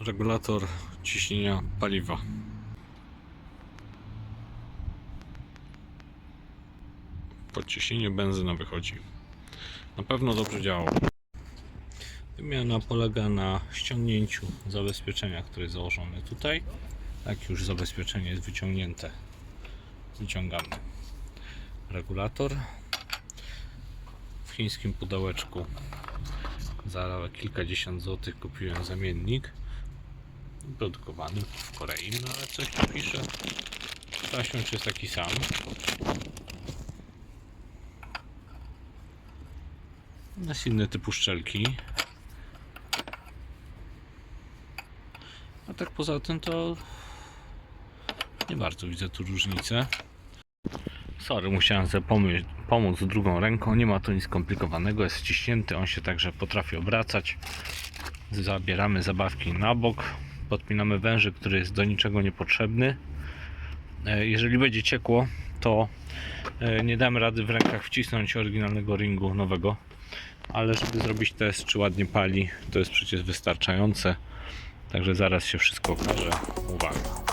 regulator ciśnienia paliwa. Podciśnienie benzyna wychodzi. Na pewno dobrze działał. Wymiana polega na ściągnięciu zabezpieczenia, które jest założone tutaj. Jak już zabezpieczenie jest wyciągnięte, wyciągamy regulator. W chińskim pudełeczku za kilkadziesiąt złotych kupiłem zamiennik produkowany w Korei, no ale coś tu pisze. Czy jest taki sam. Jest inny typu szczelki. A tak poza tym to nie bardzo widzę tu różnicę. Sorry, musiałem pomy- pomóc drugą ręką. Nie ma tu nic skomplikowanego, jest ściśnięty, on się także potrafi obracać. Zabieramy zabawki na bok, podpinamy wężyk, który jest do niczego niepotrzebny. E, Jeżeli będzie ciekło, to e, nie damy rady w rękach wcisnąć oryginalnego ringu nowego, ale żeby zrobić test, czy ładnie pali, to jest przecież wystarczające. Także zaraz się wszystko okaże. Uwaga.